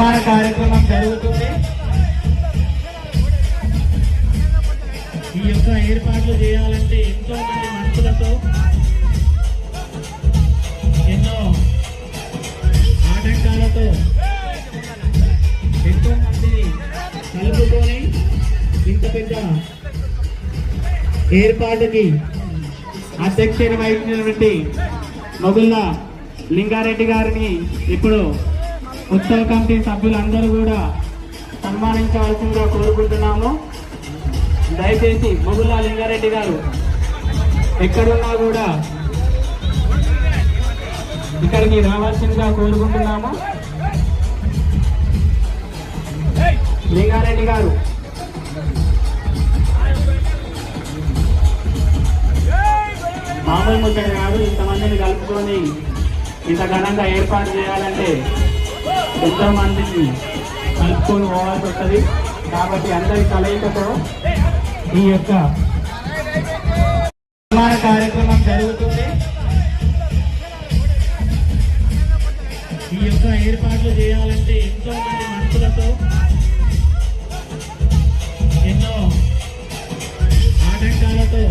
సన్మాన కార్యక్రమం జరుగుతుంది. ఈ యొక్క ఏర్పాట్లు చేయాలంటే ఎంతో మంది మనుషులతో ఎన్నో ఆటంకాలతో ఎంతో మందిని కలుపుకొని ఇంత పెద్ద ఏర్పాటుకి అధ్యక్షత వహించినటువంటి మొగుళ్ళ లింగారెడ్డి గారిని ఇప్పుడు ఉత్సవ కమిటీ సభ్యులందరూ కూడా సన్మానించవలసిందిగా కోరుకుంటున్నాము. దయచేసి మొగుళ్ళ లింగారెడ్డి గారు ఎక్కడున్నా కూడా ఇక్కడికి రావాల్సిందిగా కోరుకుంటున్నాము. లింగారెడ్డి గారు. మామూలు ముచ్చట కాదు ఇంతమందిని కలుపుకొని ఇంత ఘనంగా ఏర్పాటు చేయాలంటే మందిని కలుపుకొని పోవాల్సి వస్తుంది. కాబట్టి అందరి కలయికతో ఈ యొక్క నిర్మాణ కార్యక్రమం జరుగుతుంది. ఈ యొక్క ఏర్పాట్లు చేయాలంటే ఎంతో మంది మనుషులతో ఎన్నో ఆటంకాలతో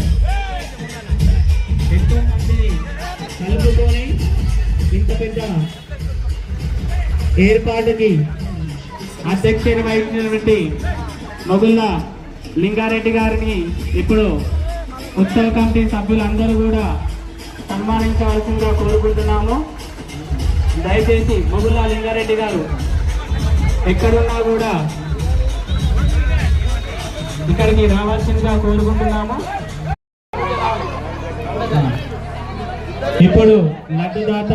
ఏర్పాటుకి అధ్యక్షుడు వహించినటువంటి మొగుళ్ళ లింగారెడ్డి గారిని ఇప్పుడు ఉత్సవ కమిటీ సభ్యులందరూ కూడా సన్మానించవలసిందిగా కోరుకుంటున్నాము. దయచేసి మొగుళ్ళ లింగారెడ్డి గారు ఎక్కడున్నా కూడా ఇక్కడికి రావాల్సిందిగా కోరుకుంటున్నాము. ఇప్పుడు లడ్డు దాత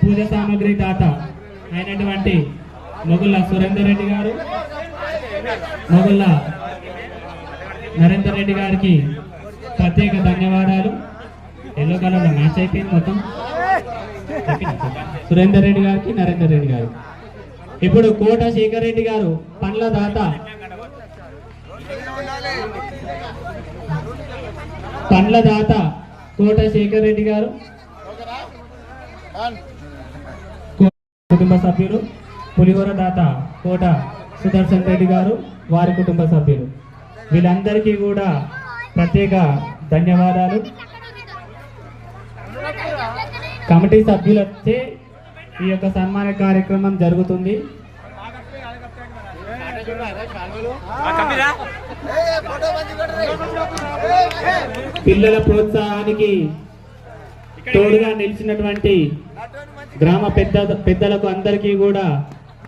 పూజ సామాగ్రి దాత అయినటువంటి మొగుళ్ళ సురేందర్ రెడ్డి గారు మొగుళ్ళ నరేందర్ రెడ్డి గారికి ప్రత్యేక ధన్యవాదాలు. ఎల్లో కలర్లో మ్యాచ్ అయిపోయింది మొత్తం. సురేందర్ రెడ్డి గారికి నరేందర్ రెడ్డి గారు ఇప్పుడు కోట శేఖర్ రెడ్డి గారు పండ్ల దాత. పండ్ల దాత కోట శేఖర్ రెడ్డి గారు. కుటుంబ సభ్యులు పులిహోర దాత కోట సుదర్శన్ రెడ్డి గారు వారి కుటుంబ సభ్యులు. వీళ్ళందరికీ కూడా ప్రత్యేక ధన్యవాదాలు. కమిటీ సభ్యులచే ఈ యొక్క సన్మాన కార్యక్రమం జరుగుతుంది. పిల్లల ప్రోత్సాహానికి తోడుగా నిలిచినటువంటి గ్రామ పెద్ద పెద్దలకు అందరికీ కూడా